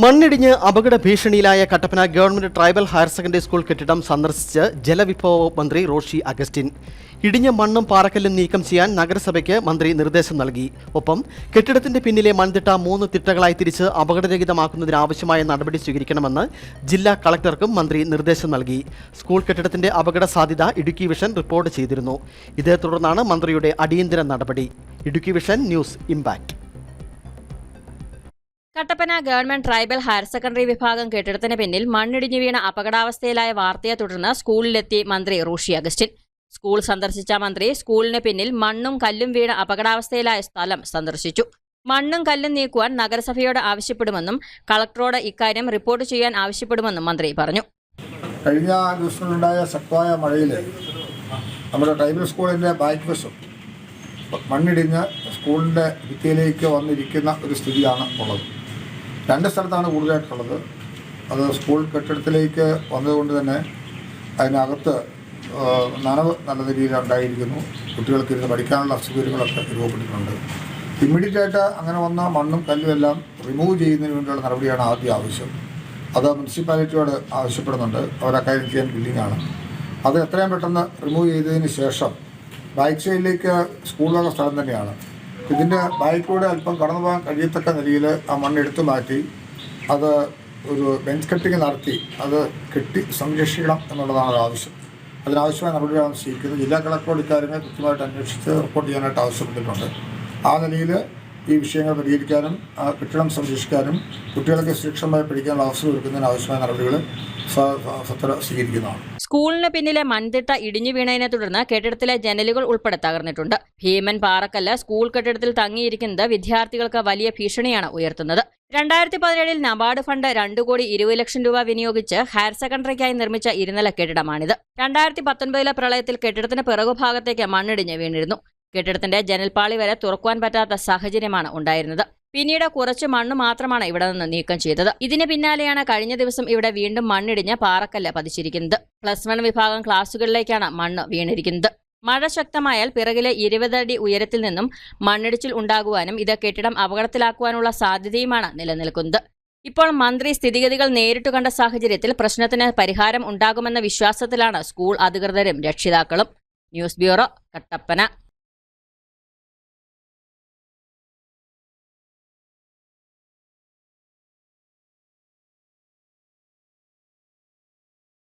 മണ്ണിടിഞ്ഞ് അപകട ഭീഷണിയിലായ Kattappana government tribal higher secondary school കെട്ടിടം സന്ദർശിച്ച് ജലവിഭവ മന്ത്രി റോഷി അഗസ്റ്റിൻ. ഇടിഞ്ഞ മണ്ണും പാറക്കല്ലും നീക്കം ചെയ്യാൻ നഗരസഭയ്ക്ക് മന്ത്രി നിർദ്ദേശം നൽകി. ഒപ്പം കെട്ടിടത്തിന്റെ പിന്നിലെ മൺതിട്ട മൂന്ന് തിട്ടകളായി തിരിച്ച് അപകടരഹിതമാക്കുന്നതിനാവശ്യമായ നടപടി സ്വീകരിക്കണമെന്ന് ജില്ലാ കളക്ടർക്കും മന്ത്രി നിർദ്ദേശം നൽകി. സ്കൂൾ കെട്ടിടത്തിന്റെ അപകട സാധ്യത ഇടുക്കി വിഷൻ റിപ്പോർട്ട് ചെയ്തിരുന്നു. ഇതേ തുടർന്നാണ് മന്ത്രിയുടെ അടിയന്തര നടപടി. Idukki vision news impact Kattappana government tribal higher secondary വിഭാഗം കെട്ടിടത്തിന് പിന്നിൽ മണ്ണിടിഞ്ഞു വീണ അപകടാവസ്ഥയിലായ വാർത്തയെ തുടർന്ന് സ്കൂളിലെത്തി മന്ത്രി റൂഷി അഗസ്റ്റിൻ. സ്കൂൾ സന്ദർശിച്ച മന്ത്രി സ്കൂളിന് പിന്നിൽ മണ്ണും കല്ലും വീണ അപകടാവസ്ഥയിലായ സ്ഥലം സന്ദർശിച്ചു. മണ്ണും കല്ലും നീക്കുവാൻ നഗരസഭയോട് ആവശ്യപ്പെടുമെന്നും കളക്ടറോട് ഇക്കാര്യം റിപ്പോർട്ട് ചെയ്യാൻ ആവശ്യപ്പെടുമെന്നും മന്ത്രി പറഞ്ഞു. കഴിഞ്ഞ ദിവസങ്ങളിലുണ്ടായ ശക്തമായ മഴയിൽ നമ്മുടെ ട്രൈബൽ സ്കൂളിന്റെ ബാക്ക് വശം മണ്ണിടിഞ്ഞ് സ്കൂളിന്റെ ഭിത്തിയിലേക്ക് വന്നിരിക്കുന്ന ഒരു സ്ഥിതിയാണ് ഉള്ളത്. രണ്ട് സ്ഥലത്താണ് കൂടുതലായിട്ടുള്ളത്. അത് സ്കൂൾ കെട്ടിടത്തിലേക്ക് വന്നതുകൊണ്ട് തന്നെ അതിനകത്ത് നനവ് നല്ല രീതിയിൽ ഉണ്ടായിരിക്കുന്നു. കുട്ടികൾക്ക് ഇരുന്ന് പഠിക്കാനുള്ള അസൗകര്യങ്ങളൊക്കെ രൂപപ്പെട്ടിട്ടുണ്ട്. ഇമ്മീഡിയറ്റ് ആയിട്ട് അങ്ങനെ വന്ന മണ്ണും കല്ലും എല്ലാം റിമൂവ് ചെയ്യുന്നതിന് വേണ്ടിയുള്ള നടപടിയാണ് ആദ്യം ആവശ്യം. അത് മുനിസിപ്പാലിറ്റിയോട് ആവശ്യപ്പെടുന്നുണ്ട്. അവർ അക്കാര്യം ചെയ്യാൻ ബില്ലിംഗാണ് അത് എത്രയും പെട്ടെന്ന് റിമൂവ് ചെയ്തതിന് ശേഷം ബാക്ക് സൈഡിലേക്ക് സ്കൂൾ സ്ഥലം തന്നെയാണ്. ഇതിന്റെ ബാക്കിലൂടെ അല്പം കടന്നു പോകാൻ കഴിയത്തക്ക നിലയിൽ ആ മണ്ണ് എടുത്തു മാറ്റി അത് ഒരു ബെഞ്ച് കട്ടിങ് നടത്തി അത് കെട്ടി സംരക്ഷിക്കണം എന്നുള്ളതാണ് ആവശ്യം. അതിനാവശ്യമായ നടപടികളാണ് സ്വീകരിക്കുന്നത്. ജില്ലാ കളക്ടറോട് ഇക്കാര്യങ്ങൾ കൃത്യമായിട്ട് അന്വേഷിച്ച് റിപ്പോർട്ട് ചെയ്യാനായിട്ട് ആവശ്യപ്പെട്ടിട്ടുണ്ട്. ആ നിലയിൽ ഈ വിഷയങ്ങൾ പരിഹരിക്കാനും ആ കെട്ടിടം സംരക്ഷിക്കാനും കുട്ടികൾക്ക് സുരക്ഷിതമായി പഠിക്കാനുള്ള അവസരം ഒരുക്കുന്നതിന് ആവശ്യമായ നടപടികൾ സ്വീകരിക്കുന്നതാണ്. സ്കൂളിന് പിന്നിലെ മൺതിട്ട ഇടിഞ്ഞു വീണതിനെ തുടർന്ന് കെട്ടിടത്തിലെ ജനലുകൾ ഉൾപ്പെടെ തകർന്നിട്ടുണ്ട്. ഭീമൻ പാറക്കല്ല് സ്കൂൾ കെട്ടിടത്തിൽ തങ്ങിയിരിക്കുന്നത് വിദ്യാർത്ഥികൾക്ക് വലിയ ഭീഷണിയാണ് ഉയർത്തുന്നത്. രണ്ടായിരത്തി പതിനേഴിൽ നബാർഡ് ഫണ്ട് രണ്ടു കോടി ഇരുപത് ലക്ഷം രൂപ വിനിയോഗിച്ച് ഹയർ സെക്കൻഡറിക്കായി നിർമ്മിച്ച ഇരുനില കെട്ടിടമാണിത്. രണ്ടായിരത്തി പത്തൊൻപതിലെ പ്രളയത്തിൽ കെട്ടിടത്തിന് പിറകുഭാഗത്തേക്ക് മണ്ണിടിഞ്ഞ് വീണിരുന്നു. കെട്ടിടത്തിന്റെ ജനൽപാളി വരെ തുറക്കുവാൻ പറ്റാത്ത സാഹചര്യമാണ് ഉണ്ടായിരുന്നത്. പിന്നീട് കുറച്ച് മണ്ണ് മാത്രമാണ് ഇവിടെ നിന്ന് നീക്കം ചെയ്തത്. ഇതിന് പിന്നാലെയാണ് കഴിഞ്ഞ ദിവസം ഇവിടെ വീണ്ടും മണ്ണിടിഞ്ഞ് പാറക്കല്ല് പതിച്ചിരിക്കുന്നത്. പ്ലസ് വൺ വിഭാഗം ക്ലാസുകളിലേക്കാണ് മണ്ണ് വീണിരിക്കുന്നത്. മഴ ശക്തമായാൽ പിറകിലെ ഇരുപതടി ഉയരത്തിൽ നിന്നും മണ്ണിടിച്ചിൽ ഉണ്ടാകുവാനും ഇത് കെട്ടിടം അപകടത്തിലാക്കുവാനുള്ള സാധ്യതയുമാണ് നിലനിൽക്കുന്നത്. ഇപ്പോൾ മന്ത്രി സ്ഥിതിഗതികൾ നേരിട്ട് കണ്ട സാഹചര്യത്തിൽ പ്രശ്നത്തിന് പരിഹാരം ഉണ്ടാകുമെന്ന വിശ്വാസത്തിലാണ് സ്കൂൾ അധികൃതരും രക്ഷിതാക്കളും. News bureau Kattappana.